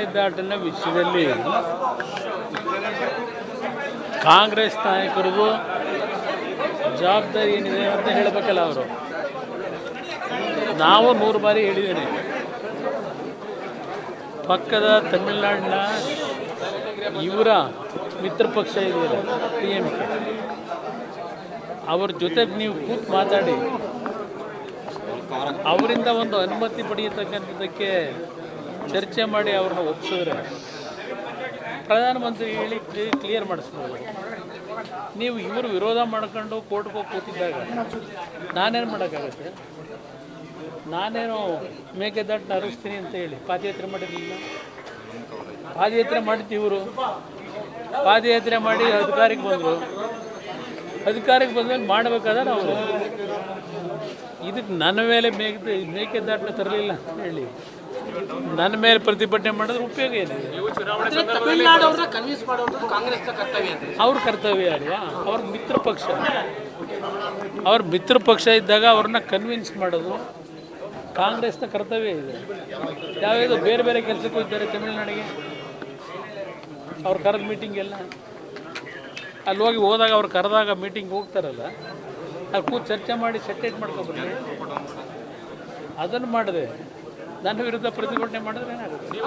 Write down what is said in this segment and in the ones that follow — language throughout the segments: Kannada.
ಮೇಕೆದಾಟನ ವಿಷಯದಲ್ಲಿ ಕಾಂಗ್ರೆಸ್ ನಾಯಕರಿಗೂ ಜವಾಬ್ದಾರಿ ಏನಿದೆ ಅಂತ ಹೇಳಬೇಕಲ್ಲ ಅವರು. ನಾವು ನೂರು ಬಾರಿ ಹೇಳಿದ್ದೇನೆ. ಪಕ್ಕದ ತಮಿಳುನಾಡಿನ ಇವರ ಮಿತ್ರ ಪಕ್ಷ ಇದೆಯಲ್ಲ ಪಿ ಎಂ ಕೆ ಅವ್ರ ಜೊತೆಗೆ ನೀವು ಕೂತ್ ಮಾತಾಡಿ. ಅವರಿಂದ ಒಂದು ಅನುಮತಿ ಪಡೆಯತಕ್ಕಂಥದ್ದಕ್ಕೆ ಚರ್ಚೆ ಮಾಡಿ ಅವ್ರನ್ನ ಒಪ್ಪಿಸಿದ್ರೆ ಪ್ರಧಾನಮಂತ್ರಿ ಹೇಳಿ ಕ್ಲಿಯರ್ ಮಾಡಿಸ್ಬೋದು. ನೀವು ಇವರು ವಿರೋಧ ಮಾಡ್ಕೊಂಡು ಕೋರ್ಟ್ಗೆ ಹೋಗಿ ಕೂತಿದ್ದಾಗ ನಾನೇನು ಮಾಡೋಕ್ಕಾಗತ್ತೆ? ನಾನೇನು ಮೇಕೆದಾಟನ್ನ ಹರಿಸ್ತೀನಿ ಅಂತ ಹೇಳಿ ಪಾದಯಾತ್ರೆ ಮಾಡಿರಲಿಲ್ಲ. ಪಾದಯಾತ್ರೆ ಮಾಡಿದ್ದು ಇವರು. ಪಾದಯಾತ್ರೆ ಮಾಡಿ ಅಧಿಕಾರಕ್ಕೆ ಬಂದರು. ಅಧಿಕಾರಕ್ಕೆ ಬಂದ್ಮೇಲೆ ಮಾಡಬೇಕಾದ್ರೆ ಅವರು. ಇದಕ್ಕೆ ನನ್ನ ಮೇಲೆ ಮೇಕೆ, ಮೇಕೆದಾಟನ್ನ ತರಲಿಲ್ಲ ಅಂತ ಹೇಳಿ. ನನ್ನ ಮೇಲೆ ಪ್ರತಿಭಟನೆ ಮಾಡಿದ್ರೆ ಉಪಯೋಗ ಏನಿದೆ? ಅವ್ರ ಕರ್ತವ್ಯ ಅಲ್ವಾ? ಅವ್ರ ಮಿತ್ರ ಪಕ್ಷ. ಅವ್ರ ಮಿತ್ರ ಪಕ್ಷ ಇದ್ದಾಗ ಅವ್ರನ್ನ ಕನ್ವಿನ್ಸ್ ಮಾಡೋದು ಕಾಂಗ್ರೆಸ್ನ ಕರ್ತವ್ಯ ಇದೆ. ಯಾವ್ಯಾವುದು ಬೇರೆ ಬೇರೆ ಕೆಲಸಕ್ಕೂ ಇದ್ದಾರೆ ತಮಿಳುನಾಡಿಗೆ. ಅವ್ರು ಕರೆದ ಮೀಟಿಂಗ್ ಎಲ್ಲ. ಅಲ್ಲಿ ಹೋಗಿ ಹೋದಾಗ ಅವ್ರು ಕರೆದಾಗ ಮೀಟಿಂಗ್ ಹೋಗ್ತಾರಲ್ಲ ಅಲ್ಲಿ ಕೂತು ಚರ್ಚೆ ಮಾಡಿ ಸೆಟೇಟ್ ಮಾಡ್ಕೊಬರ್ಲಿ ಅದನ್ನು ಮಾಡಿದೆ. ನನ್ನ ವಿರುದ್ಧ ಪ್ರತಿಭಟನೆ ಮಾಡಿದ್ರೆ ಏನಾಗುತ್ತೆ?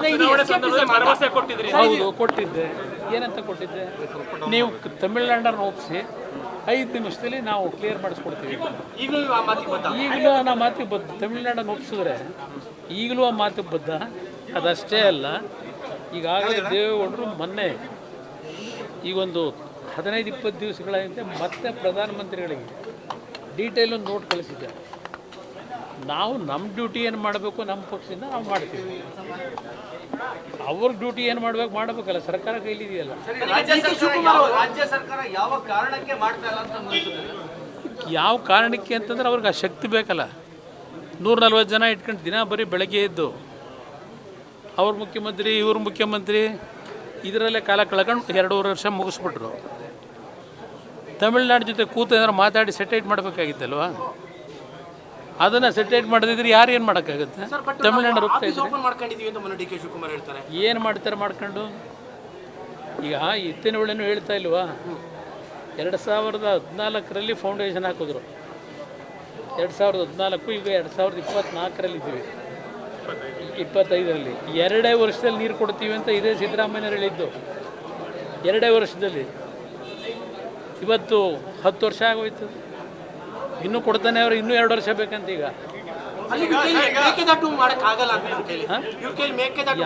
ಹೌದು ಕೊಟ್ಟಿದ್ದೆ. ಏನಂತ ಕೊಟ್ಟಿದ್ದೆ? ನೀವು ತಮಿಳ್ನಾಡನ್ನು ಒಪ್ಪಿಸಿ ಐದು ನಿಮಿಷದಲ್ಲಿ ನಾವು ಕ್ಲಿಯರ್ ಮಾಡಿಸ್ಕೊಡ್ತೀವಿ. ಈಗಲೂ ಆ ಮಾತಿಗೆ ಬದ್ಧ? ಈಗಲೂ ನಾ ಮಾತಿಗೆ ಬದ್ಧ. ತಮಿಳ್ನಾಡನ್ನು ಒಪ್ಪಿಸಿದ್ರೆ ಈಗಲೂ ಆ ಮಾತಿಗೆ ಬದ್ಧ. ಅದಷ್ಟೇ ಅಲ್ಲ ಈಗಾಗಲೇ ದೇವೇಗೌಡರು ಮೊನ್ನೆ ಈಗೊಂದು ಹದಿನೈದು ಇಪ್ಪತ್ತು ದಿವಸಗಳ ಹಿಂದೆ ಮತ್ತೆ ಪ್ರಧಾನಮಂತ್ರಿಗಳಿಗೆ ಡೀಟೇಲ್ ಒಂದು ನೋಟ್ ಕಳಿಸಿದ್ದಾರೆ. ನಾವು ನಮ್ಮ ಡ್ಯೂಟಿ ಏನು ಮಾಡಬೇಕು ನಮ್ಮ ಪಕ್ಷದಿಂದ ನಾವು ಮಾಡ್ತೀವಿ. ಅವ್ರ ಡ್ಯೂಟಿ ಏನು ಮಾಡ್ಬೇಕು ಮಾಡಬೇಕಲ್ಲ ಸರ್ಕಾರ ಕೈಲಿದೆಯಲ್ಲ. ರಾಜ್ಯ ರಾಜ್ಯ ಸರ್ಕಾರ ಯಾವ ಕಾರಣಕ್ಕೆ ಅಂತಂದ್ರೆ ಅವ್ರಿಗೆ ಆ ಶಕ್ತಿ ಬೇಕಲ್ಲ. ನೂರ ನಲ್ವತ್ತು ಜನ ಇಟ್ಕೊಂಡು ದಿನ ಬರೀ ಬೆಳಗ್ಗೆ ಎದ್ದು ಅವ್ರ ಮುಖ್ಯಮಂತ್ರಿ ಇವ್ರ ಮುಖ್ಯಮಂತ್ರಿ ಇದರಲ್ಲೇ ಕಾಲ ಕಳ್ಕೊಂಡು ಎರಡೂವರೆ ವರ್ಷ ಮುಗಿಸ್ಬಿಟ್ರು. ತಮಿಳ್ನಾಡು ಜೊತೆ ಕೂತು ಏನಾದ್ರು ಮಾತಾಡಿ ಸೆಟೈಟ್ ಮಾಡಬೇಕಾಗಿತ್ತಲ್ವಾ? ಅದನ್ನು ಸೆಟೇಟ್ ಮಾಡದಿದ್ರೆ ಯಾರು ಏನು ಮಾಡೋಕ್ಕಾಗುತ್ತೆ? ತಮಿಳ್ನಾಡು ಹೋಗ್ತಾ ಇದ್ದಾರೆ ಹೇಳ್ತಾರೆ. ಏನು ಮಾಡ್ತಾರೆ ಮಾಡ್ಕೊಂಡು? ಈಗ ಇತ್ತಿನ ಒಳ್ಳೆನೂ ಹೇಳ್ತಾ ಇಲ್ವಾ? ಎರಡು ಸಾವಿರದ ಹದಿನಾಲ್ಕರಲ್ಲಿ ಫೌಂಡೇಶನ್ ಹಾಕಿದ್ರು. ಎರಡು ಸಾವಿರದ ಹದಿನಾಲ್ಕು ಈಗ ಎರಡು ಸಾವಿರದ ಇಪ್ಪತ್ನಾಲ್ಕರಲ್ಲಿ ಇದ್ದೀವಿ. ಇಪ್ಪತ್ತೈದರಲ್ಲಿ. ಎರಡೇ ವರ್ಷದಲ್ಲಿ ನೀರು ಕೊಡ್ತೀವಿ ಅಂತ ಇದೇ ಸಿದ್ದರಾಮಯ್ಯರು ಹೇಳಿದ್ದು. ಎರಡೇ ವರ್ಷದಲ್ಲಿ. ಇವತ್ತು ಹತ್ತು ವರ್ಷ ಆಗೋಯ್ತು ಇನ್ನೂ ಕೊಡ್ತಾನೆ ಅವ್ರು ಇನ್ನೂ ಎರಡು ವರ್ಷ ಬೇಕಂತ ಈಗ.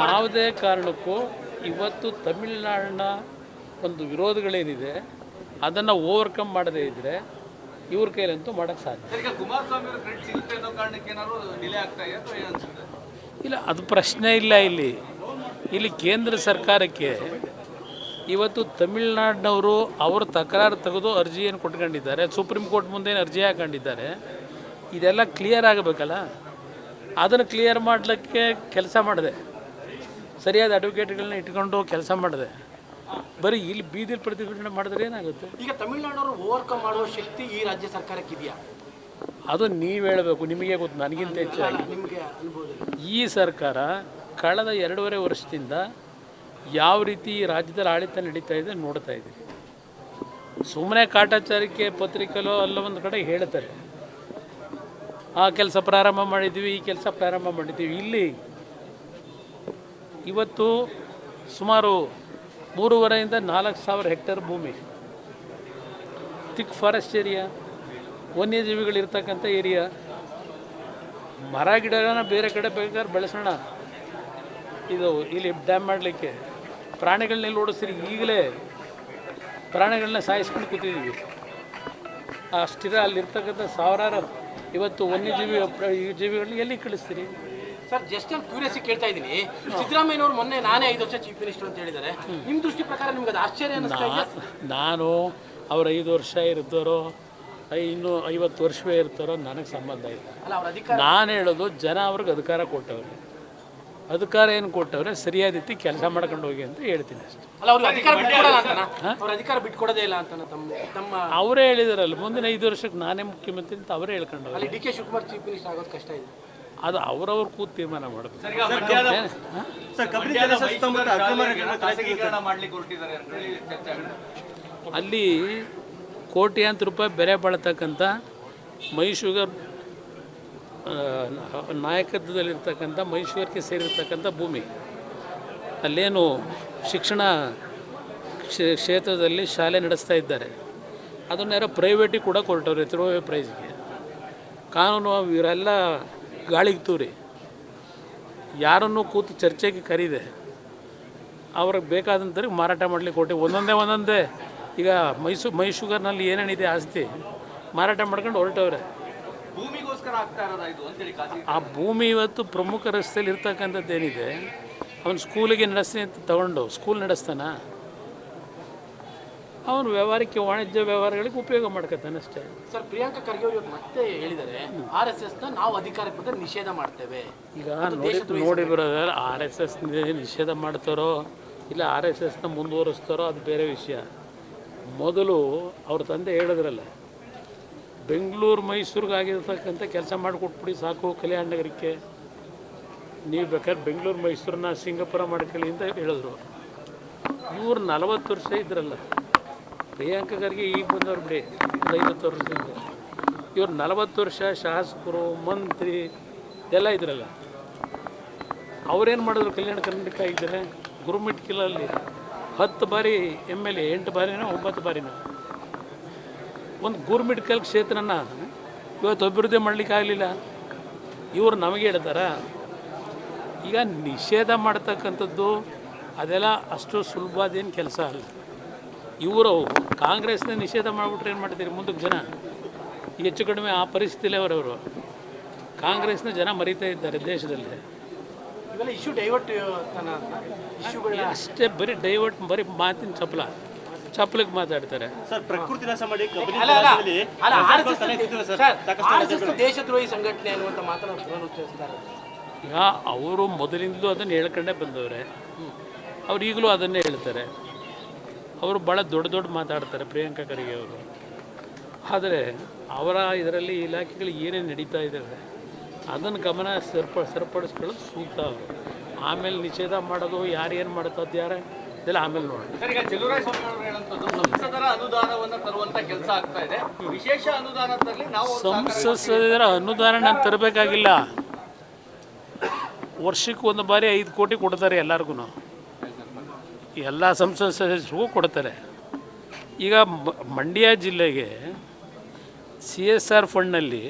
ಯಾವುದೇ ಕಾರಣಕ್ಕೂ ಇವತ್ತು ತಮಿಳುನಾಡಿನ ಒಂದು ವಿರೋಧಗಳೇನಿದೆ ಅದನ್ನು ಓವರ್ಕಮ್ ಮಾಡದೇ ಇದ್ದರೆ ಇವ್ರ ಕೈಲಂತೂ ಮಾಡೋಕ್ಕೆ ಸಾಧ್ಯ. ಇಲ್ಲ ಅದು ಪ್ರಶ್ನೆ ಇಲ್ಲ ಇಲ್ಲಿ. ಇಲ್ಲಿ ಕೇಂದ್ರ ಸರ್ಕಾರಕ್ಕೆ ಇವತ್ತು ತಮಿಳ್ನಾಡಿನವರು ಅವರು ತಕರಾರು ತೆಗೆದು ಅರ್ಜಿಯನ್ನು ಕೊಟ್ಕೊಂಡಿದ್ದಾರೆ. ಸುಪ್ರೀಂ ಕೋರ್ಟ್ ಮುಂದೆ ಅರ್ಜಿ ಹಾಕೊಂಡಿದ್ದಾರೆ. ಇದೆಲ್ಲ ಕ್ಲಿಯರ್ ಆಗಬೇಕಲ್ಲ? ಅದನ್ನು ಕ್ಲಿಯರ್ ಮಾಡಲಿಕ್ಕೆ ಕೆಲಸ ಮಾಡಿದೆ. ಸರಿಯಾದ ಅಡ್ವೊಕೇಟ್ಗಳನ್ನ ಇಟ್ಕೊಂಡು ಕೆಲಸ ಮಾಡಿದೆ. ಬರೀ ಇಲ್ಲಿ ಬೀದಿಲಿ ಪ್ರತಿಭಟನೆ ಮಾಡಿದ್ರೆ ಏನಾಗುತ್ತೆ? ಈಗ ತಮಿಳ್ನಾಡವರು ಓವರ್ಕಮ್ ಮಾಡುವ ಶಕ್ತಿ ಈ ರಾಜ್ಯ ಸರ್ಕಾರಕ್ಕೆ ಇದೆಯಾ ಅದು ನೀವು ಹೇಳಬೇಕು ನಿಮಗೆ ಗೊತ್ತು ನನಗಿಂತ ಹೆಚ್ಚಾಗಿ. ಈ ಸರ್ಕಾರ ಕಳೆದ ಎರಡೂವರೆ ವರ್ಷದಿಂದ ಯಾವ ರೀತಿ ರಾಜ್ಯದಲ್ಲಿ ಆಡಳಿತ ನಡೀತಾ ಇದೆ ನೋಡ್ತಾ ಇದ್ದೀವಿ. ಸುಮ್ಮನೆ ಕಾಟಾಚಾರಕ್ಕೆ ಪತ್ರಿಕೆಲೋ ಅಲ್ಲ ಒಂದು ಕಡೆ ಹೇಳ್ತಾರೆ. ಆ ಕೆಲಸ ಪ್ರಾರಂಭ ಮಾಡಿದ್ದೀವಿ ಈ ಕೆಲಸ ಪ್ರಾರಂಭ ಮಾಡಿದ್ದೀವಿ ಇಲ್ಲಿ ಇವತ್ತು ಸುಮಾರು ಮೂರುವರೆಯಿಂದ ನಾಲ್ಕು ಸಾವಿರ ಹೆಕ್ಟೇರ್ ಭೂಮಿ. ತಿಕ್ ಫಾರೆಸ್ಟ್ ಏರಿಯಾ, ವನ್ಯಜೀವಿಗಳಿರ್ತಕ್ಕಂಥ ಏರಿಯಾ. ಮರ ಗಿಡಗಳನ್ನ ಬೇರೆ ಕಡೆ ಬೇಕಾದ್ರೆ ಬೆಳೆಸೋಣ. ಇದು ಇಲ್ಲಿ ಡ್ಯಾಮ್ ಮಾಡಲಿಕ್ಕೆ ಪ್ರಾಣಿಗಳನ್ನೆಲ್ಲ ಓಡಿಸ್ರಿ ಈಗಲೇ ಪ್ರಾಣಿಗಳನ್ನ ಸಾಯಿಸ್ಕೊಂಡು ಕೂತಿದ್ದೀವಿ. ಆ ಸ್ಥಿರ ಅಲ್ಲಿರ್ತಕ್ಕಂಥ ಸಾವಿರಾರು ಇವತ್ತು ವನ್ಯಜೀವಿ ಜೀವಿಗಳನ್ನ ಎಲ್ಲಿ ಕಳಿಸ್ತೀರಿ? ಸರ್ ಜಸ್ಟ್ ನಾನು ಕ್ಯೂರಿಯಸಿ ಕೇಳ್ತಾ ಇದ್ದೀನಿ. ಸಿದ್ದರಾಮಯ್ಯನವರು ಮೊನ್ನೆ ನಾನೇ ಐದು ವರ್ಷ ಚೀಫ್ ಮಿನಿಸ್ಟರ್ ಅಂತ ಹೇಳಿದ್ದಾರೆ. ನಿಮ್ಮ ದೃಷ್ಟಿ ಪ್ರಕಾರ ನಿಮ್ಗೆ ಅದು ಆಶ್ಚರ್ಯ ನಾನು ಅವ್ರು ಐದು ವರ್ಷ ಇರ್ತಾರೋ ಇನ್ನು ಐವತ್ತು ವರ್ಷವೇ ಇರ್ತಾರೋ ನನಗೆ ಸಂಬಂಧ ಇಲ್ಲ. ನಾನು ಹೇಳೋದು ಜನ ಅವ್ರಿಗೆ ಅಧಿಕಾರ ಕೊಟ್ಟವ್ರೆ. ಅಧಿಕಾರ ಏನು ಕೊಟ್ಟವ್ರೆ ಸರಿಯಾದ ರೀತಿ ಕೆಲಸ ಮಾಡ್ಕೊಂಡು ಹೋಗಿ ಅಂತ ಹೇಳ್ತೀನಿ ಅಷ್ಟೇ. ಅಲ್ಲ ಅವ್ರಿಗೆ ಅಧಿಕಾರ ಬಿಟ್ಕೊಡಲ್ಲ ಅಂತನಾ? ಅವ್ರ ಅಧಿಕಾರ ಬಿಟ್ಕೊಡೋದೇ ಇಲ್ಲ ಅಂತನ ತಮ್ಮ ತಮ್ಮ ಅವರೇ ಹೇಳಿದಾರಲ್ಲ ಮುಂದಿನ ಐದು ವರ್ಷಕ್ಕೆ ನಾನೇ ಮುಖ್ಯಮಂತ್ರಿ ಅಂತ ಅವರೇ ಹೇಳ್ಕೊಂಡವ್ರೆ. ಅಲ್ಲಿ D K Shivakumar chief minister ಆಗೋದು ಕಷ್ಟ ಇದೆ. ಅದು ಅವ್ರವ್ರು ಕೂತ್ ತೀರ್ಮಾನ ಮಾಡಬೇಕು. ಸರ್, ಅಕ್ರಮ ಖಾಸಗೀಕರಣ ಮಾಡ್ಲಿಕ್ಕೆ ಹೊರಟಿದ್ದಾರೆ ಅಂತ ಹೇಳಿ ಚರ್ಚೆ ಆಗ್ತಿದೆ. ಅಲ್ಲಿ ಕೋಟ್ಯಾಂತರ ರೂಪಾಯಿ ಬೆಲೆ ಬಾಳ್ತಕ್ಕಂಥ ಮೈಶುಗರ್ ನಾಯಕತ್ವದಲ್ಲಿರ್ತಕ್ಕಂಥ ಮೈಸೂರಿಗೆ ಸೇರಿರ್ತಕ್ಕಂಥ ಭೂಮಿ. ಅಲ್ಲೇನು ಶಿಕ್ಷಣ ಕ್ಷೇತ್ರದಲ್ಲಿ ಶಾಲೆ ನಡೆಸ್ತಾ ಇದ್ದಾರೆ. ಅದನ್ನ ಯಾರೋ ಪ್ರೈವೇಟಿಗೆ ಕೂಡ ಕೊರಟವ್ರೆ ತಿರುವೆ ಪ್ರೈಸ್ಗೆ ಕಾನೂನು ಇವರೆಲ್ಲ ಗಾಳಿಗೆ ತೂರಿ. ಯಾರನ್ನು ಕೂತು ಚರ್ಚೆಗೆ ಕರೀದೆ, ಅವ್ರಿಗೆ ಬೇಕಾದಂಥವ್ರಿಗೆ ಮಾರಾಟ ಮಾಡಲಿಕ್ಕೆ ಕೊಟ್ಟು. ಒಂದೊಂದೇ ಒಂದೊಂದೇ. ಈಗ ಮೈಸೂರು ಮೈಸೂಗರ್ನಲ್ಲಿ ಏನೇನಿದೆ ಆಸ್ತಿ, ಮಾರಾಟ ಮಾಡ್ಕೊಂಡು ಹೊರಟವ್ರೆ. ಭೂಮಿಗೋಸ್ಕರ ಆಗ್ತಾ ಇರೋದಾ ಇದು ಅಂತೇಳಿ ಖಾಸಗಿ ಆ ಭೂಮಿ ಇವತ್ತು ಪ್ರಮುಖ ರಸ್ತೆಯಲ್ಲಿ ಇರ್ತಕ್ಕಂಥದ್ದು ಏನಿದೆ ಅವನು ಸ್ಕೂಲಿಗೆ ನಡೆಸ್ತೀನಿ ಅಂತ ತಗೊಂಡು ಸ್ಕೂಲ್ ನಡೆಸ್ತಾನ? ಅವನು ವ್ಯವಹಾರಕ್ಕೆ ವಾಣಿಜ್ಯ ವ್ಯವಹಾರಗಳಿಗೆ ಉಪಯೋಗ ಮಾಡ್ಕೊತಾನೆ ಅಷ್ಟೇ. ಸರ್ ಪ್ರಿಯಾಂಕಾ ಖರ್ಗೆ ಅವರು ಇವತ್ತು ಮತ್ತೆ ಹೇಳಿದ್ದಾರೆ ಆರ್ ಎಸ್ ಎಸ್ನ ನಾವು ಅಧಿಕಾರಕ್ಕೆ ಬಂದ್ರೆ ನಿಷೇಧ ಮಾಡ್ತೇವೆ. ಈಗ ನೋಡಿ ನೋಡಿ ಬ್ರದರ್ ಆರ್ ಎಸ್ ಎಸ್ ನಿಷೇಧ ಮಾಡ್ತಾರೋ ಇಲ್ಲ ಆರ್ ಎಸ್ ಎಸ್ನ ಮುಂದುವರಿಸ್ತಾರೋ ಅದು ಬೇರೆ ವಿಷಯ. ಮೊದಲು ಅವ್ರ ತಂದೆ ಹೇಳಿದ್ರಲ್ಲ ಬೆಂಗಳೂರು, ಮೈಸೂರಿಗೆ ಆಗಿರ್ತಕ್ಕಂಥ ಕೆಲಸ ಮಾಡಿಕೊಟ್ಬಿಡಿ ಸಾಕು ಕಲ್ಯಾಣ ನಗರಕ್ಕೆ. ನೀವು ಬೇಕಾದ್ರೆ ಬೆಂಗಳೂರು, ಮೈಸೂರನ್ನ ಸಿಂಗಾಪುರ ಮಾಡ್ಕೊಳ್ಳಿ ಅಂತ ಹೇಳಿದ್ರು. ಇವ್ರು ನಲವತ್ತು ವರ್ಷ ಇದ್ರಲ್ಲ, ಪ್ರಿಯಾಂಕ ಈಗ ಬಂದವ್ರು ಬಿಡಿ, ಒಂದು ಐವತ್ತು ವರ್ಷದಿಂದ. ಇವ್ರು ನಲವತ್ತು ವರ್ಷ ಶಾಸಕರು, ಮಂತ್ರಿ, ಎಲ್ಲ ಇದ್ರಲ್ಲ. ಅವ್ರೇನು ಮಾಡಿದ್ರು ಕಲ್ಯಾಣ ಕರ್ನಾಟಕ ಇದ್ದಾರೆ? ಗುರುಮಿಟ್ಕಿಲಲ್ಲಿ ಹತ್ತು ಬಾರಿ ಎಂ ಎಲ್ ಎ, ಎಂಟು ಬಾರಿನೋ, ಒಂಬತ್ತು ಬಾರಿನೋ? ಒಂದು ಗುರುಮಿಟ್ಕಲ್ ಕ್ಷೇತ್ರನ ಇವತ್ತು ಅಭಿವೃದ್ಧಿ ಮಾಡಲಿಕ್ಕೆ ಆಗಲಿಲ್ಲ. ಇವರು ನಮಗೆ ಹೇಳ್ತಾರ ಈಗ ನಿಷೇಧ ಮಾಡ್ತಕ್ಕಂಥದ್ದು ಅದೆಲ್ಲ ಅಷ್ಟು ಸುಲಭದೇನು ಕೆಲಸ ಅಲ್ಲ. ಇವರು ಕಾಂಗ್ರೆಸ್ನ ನಿಷೇಧ ಮಾಡಿಬಿಟ್ರೆ ಏನು ಮಾಡ್ತೀರಿ ಮುಂದಕ್ಕೆ ಜನ? ಈಗ ಹೆಚ್ಚು ಕಡಿಮೆ ಆ ಪರಿಸ್ಥಿತಿಲೇ ಅವರವರು. ಕಾಂಗ್ರೆಸ್ನ ಜನ ಮರಿತಾ ಇದ್ದಾರೆ ದೇಶದಲ್ಲಿ. ಇವೆಲ್ಲ ಇಶ್ಯೂ ಡೈವರ್ಟ್ ಅಷ್ಟೇ ಬರೀ ಡೈವರ್ಟ್ ಬರೀ ಮಾತಿನ ಚಪ್ಪಲ. ಚಪ್ಪಲಿಗೆ ಮಾತಾಡ್ತಾರೆ. ಸರ್ ಪ್ರಕೃತಿ ನಾಶ ಮಾಡಿ ಕಬ್ಬಿನ ತಲೆ ಎತ್ತಿದ್ರು ಸರ್? ಸಾಕಷ್ಟು ದೇಶದ್ರೋಹಿ ಸಂಘಟನೆ ಅನ್ನುವಂಥ ಮಾತನ್ನು ಪುನರುಚ್ಚರಿಸಿದ್ದಾರೆ ಅವರು ಮೊದಲಿಂದಲೂ ಅದನ್ನು ಹೇಳ್ಕೊಂಡೇ ಬಂದವ್ರೆ. ಅವ್ರು ಈಗಲೂ ಅದನ್ನೇ ಹೇಳ್ತಾರೆ. ಅವರು ಭಾಳ ದೊಡ್ಡ ದೊಡ್ಡ ಮಾತಾಡ್ತಾರೆ ಪ್ರಿಯಾಂಕಾ ಖರ್ಗೆ ಅವರು. ಆದರೆ ಅವರ ಇದರಲ್ಲಿ ಇಲಾಖೆಗಳು ಏನೇನು ನಡೀತಾ ಇದ್ದಾವೆ ಅದನ್ನು ಗಮನ ಸರ್ಪ ಸರಿಪಡಿಸ್ಕೊಳ್ಳೋದು ಸೂಕ್ತ. ಅವರು ಆಮೇಲೆ ನಿಷೇಧ ಮಾಡೋದು ಯಾರು ಏನು ಮಾಡ್ತದ್ದು ಯಾರು ಇದೆಲ್ಲ ಆಮೇಲೆ ನೋಡಿ ಸರ್ ಈಗ ಸ್ವಾಮಿ ಅವರು ಹೇಳುವಂಥದ್ದು ಸಂಸದರ ಅನುದಾನವನ್ನ ತರುವಂತ ಕೆಲಸ ಆಗ್ತಾ ಇದೆ. ವಿಶೇಷ ಅನುದಾನ ತರಲಿ ನಾವು ಒಂದು ಸಹಕಾರ ಸಂಸದರ ಅನುದಾನ ನಾನು ತರಬೇಕಾಗಿಲ್ಲ. ವರ್ಷಕ್ಕೆ ಒಂದು ಬಾರಿ ಐದು ಕೋಟಿ ಕೊಡ್ತಾರೆ ಎಲ್ಲರಿಗೂ ಎಲ್ಲ ಸಂಸದ ಸದಸ್ಯರಿಗೂ ಕೊಡ್ತಾರೆ. ಈಗ ಮ- ಮಂಡ್ಯ ಜಿಲ್ಲೆಗೆ ಸಿ ಎಸ್ ಆರ್ ಫಂಡ್ನಲ್ಲಿ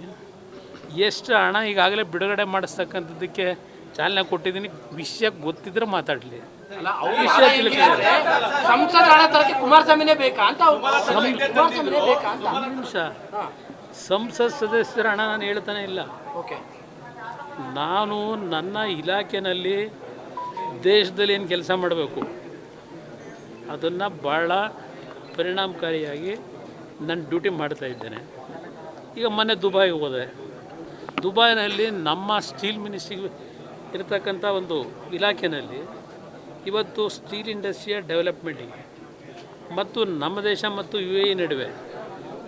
ಎಷ್ಟು ಹಣ ಈಗಾಗಲೇ ಬಿಡುಗಡೆ ಮಾಡಿಸ್ತಕ್ಕಂಥದ್ದಕ್ಕೆ ಚಾಲನೆ ಕೊಟ್ಟಿದ್ದೀನಿ. ವಿಷಯ ಗೊತ್ತಿದ್ರೆ ಮಾತಾಡಲಿ. ಅಲ್ಲ ಅವ್ರು ಹೇಳಿದ್ರೆ ಸಂಸದ ಹಣ ತರಕ್ಕೆ ಕುಮಾರಸ್ವಾಮಿನೇ ಬೇಕಾ ಅಂತ ಅವ್ರು- ಕುಮಾರಸ್ವಾಮಿನೇ ಬೇಕಾ ಅಂತ ಒಂದು ನಿಮಿಷ. ಸಂಸತ್ ಸದಸ್ಯರ ಹಣ ನಾನು ಹೇಳ್ತಾನೆ ಇಲ್ಲ. ಓಕೆ. ನಾನು ನನ್ನ ಇಲಾಖೆನಲ್ಲಿ ದೇಶದಲ್ಲಿ ಏನು ಕೆಲಸ ಮಾಡಬೇಕು? ಅದನ್ನು ಭಾಳ ಪರಿಣಾಮಕಾರಿಯಾಗಿ ನನ್ನ ಡ್ಯೂಟಿ ಮಾಡ್ತಾ ಇದ್ದೇನೆ. ಈಗ ಮೊನ್ನೆ ದುಬೈಗೆ ಹೋದೆ. ದುಬೈನಲ್ಲಿ ನಮ್ಮ ಸ್ಟೀಲ್ ಮಿನಿಸ್ಟ್ರಿ ಇರತಕ್ಕಂಥ ಒಂದು ಇಲಾಖೆಯಲ್ಲಿ ಇವತ್ತು ಸ್ಟೀಲ್ ಇಂಡಸ್ಟ್ರಿಯ ಡೆವಲಪ್ಮೆಂಟಿಗೆ ಮತ್ತು ನಮ್ಮ ದೇಶ ಮತ್ತು ಯು ಎ ಇ ನಡುವೆ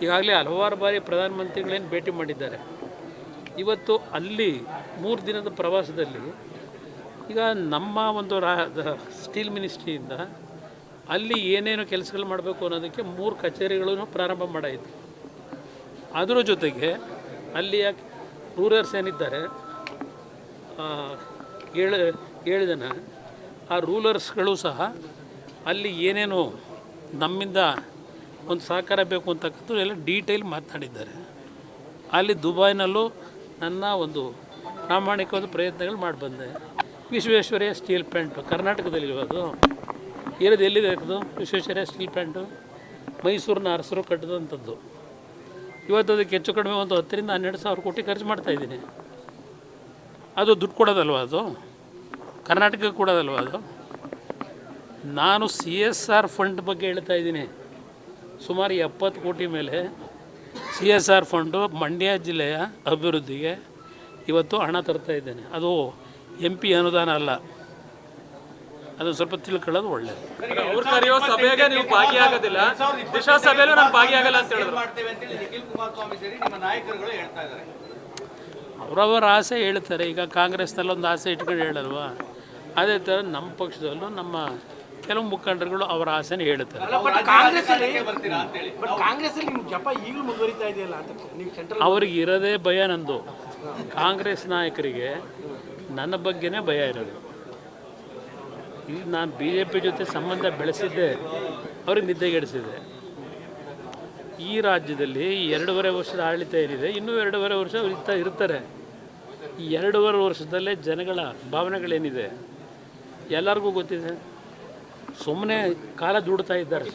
ಈಗಾಗಲೇ ಹಲವಾರು ಬಾರಿ ಪ್ರಧಾನಮಂತ್ರಿಗಳೇನು ಭೇಟಿ ಮಾಡಿದ್ದಾರೆ. ಇವತ್ತು ಅಲ್ಲಿ ಮೂರು ದಿನದ ಪ್ರವಾಸದಲ್ಲಿ ಈಗ ನಮ್ಮ ಒಂದು ರಾ ಸ್ಟೀಲ್ ಮಿನಿಸ್ಟ್ರಿಯಿಂದ ಅಲ್ಲಿ ಏನೇನು ಕೆಲಸಗಳು ಮಾಡಬೇಕು ಅನ್ನೋದಕ್ಕೆ ಮೂರು ಕಚೇರಿಗಳನ್ನು ಪ್ರಾರಂಭ ಮಾಡಾಯಿತು. ಅದರ ಜೊತೆಗೆ ಅಲ್ಲಿಯ ರೂರರ್ಸ್ ಏನಿದ್ದಾರೆ ಆ, ಹೇಳಿದನ ಆ ರೂಲರ್ಸ್ಗಳು ಸಹ ಅಲ್ಲಿ ಏನೇನು ನಮ್ಮಿಂದ ಒಂದು ಸಹಕಾರ ಬೇಕು ಅಂತಕ್ಕಂಥದ್ದು ಎಲ್ಲ ಡೀಟೇಲ್ ಮಾತನಾಡಿದ್ದಾರೆ. ಅಲ್ಲಿ ದುಬೈನಲ್ಲೂ ನನ್ನ ಒಂದು ಪ್ರಾಮಾಣಿಕವಾದ ಪ್ರಯತ್ನಗಳು ಮಾಡಿ ಬಂದೆ. ವಿಶ್ವೇಶ್ವರಯ್ಯ ಸ್ಟೀಲ್ ಪ್ಯಾಂಟು ಕರ್ನಾಟಕದಲ್ಲಿ ಇರೋದು ಇರೋದು ಎಲ್ಲಿದೆ ಅದು? Visvesvaraya steel plant? ಮೈಸೂರಿನ ಅರಸರು ಕಟ್ಟಿದಂಥದ್ದು. ಇವತ್ತು ಅದಕ್ಕೆ ಹೆಚ್ಚು ಕಡಿಮೆ ಒಂದು ಹತ್ತರಿಂದ ಹನ್ನೆರಡು ಸಾವಿರ ಕೋಟಿ ಖರ್ಚು ಮಾಡ್ತಾ ಇದ್ದೀನಿ. ಅದು ದುಡ್ಡು ಕೊಡೋದಲ್ವ ಅದು? ಕರ್ನಾಟಕಕ್ಕೆ ಕೊಡೋದಲ್ವ ಅದು? ನಾನು ಸಿ ಎಸ್ ಆರ್ ಫಂಡ್ ಬಗ್ಗೆ ಹೇಳ್ತಾ ಇದ್ದೀನಿ. ಸುಮಾರು ಎಪ್ಪತ್ತು ಕೋಟಿ ಮೇಲೆ C S R fund Mandya ಜಿಲ್ಲೆಯ ಅಭಿವೃದ್ಧಿಗೆ ಇವತ್ತು ಹಣ ತರ್ತಾ ಇದ್ದೇನೆ. ಅದು ಎಂ ಪಿ ಅನುದಾನ ಅಲ್ಲ. ಅದು ಸ್ವಲ್ಪ ತಿಳ್ಕೊಳ್ಳೋದು ಒಳ್ಳೆಯದು ಅವ್ರು ಕರೆಯೋ ಸಭೆಗೆ ನೀವು ಭಾಗಿಯಾಗೋದಿಲ್ಲ. ದಿಶಾ ಸಭೆಯಲ್ಲೂ ನಾನು ಭಾಗಿಯಾಗಲ್ಲ ಅಂತ ಹೇಳಿದ್ರು. ಮಾಡ್ತೇವೆ ಅಂತೇಳಿ ನಿಖಿಲ್ ಕುಮಾರಸ್ವಾಮಿ ಸೇರಿ ನಿಮ್ಮ ನಾಯಕರುಗಳು ಹೇಳ್ತಾ ಇದ್ದಾರೆ. ಅವರವರ ಆಸೆ ಹೇಳ್ತಾರೆ. ಈಗ ಕಾಂಗ್ರೆಸ್ನಲ್ಲಿ ಒಂದು ಆಸೆ ಇಟ್ಕೊಂಡು ಹೇಳಲ್ವಾ? ಅದೇ ಥರ ನಮ್ಮ ಪಕ್ಷದಲ್ಲೂ ನಮ್ಮ ಕೆಲವು ಮುಖಂಡರುಗಳು ಅವರ ಆಸೆನ ಹೇಳುತ್ತಾರೆ ಅವ್ರಿಗೆ ಇರೋದೇ ಭಯ ನಂದು. ಕಾಂಗ್ರೆಸ್ ನಾಯಕರಿಗೆ ನನ್ನ ಬಗ್ಗೆನೇ ಭಯ ಇರೋದು. ಈಗ ನಾನು ಬಿ ಜೆ ಪಿ ಜೊತೆ ಸಂಬಂಧ ಬೆಳೆಸಿದ್ದೆ. ಅವ್ರಿಗೆ ನಿದ್ದೆಗೆಡಿಸಿದೆ ಈ ರಾಜ್ಯದಲ್ಲಿ ಎರಡೂವರೆ ವರ್ಷದ ಆಡಳಿತ ಏನಿದೆ, ಇನ್ನೂ ಎರಡೂವರೆ ವರ್ಷ ಇರ್ತಾ ಇರ್ತಾರೆ. ಈ ಎರಡೂವರೆ ವರ್ಷದಲ್ಲೇ ಜನಗಳ ಭಾವನೆಗಳೇನಿದೆ? ಎಲ್ಲರಿಗೂ ಗೊತ್ತಿದೆ. ಸುಮ್ಮನೆ ಕಾಲ ದುಡ್ತಾ ಇದ್ದಾರೆ.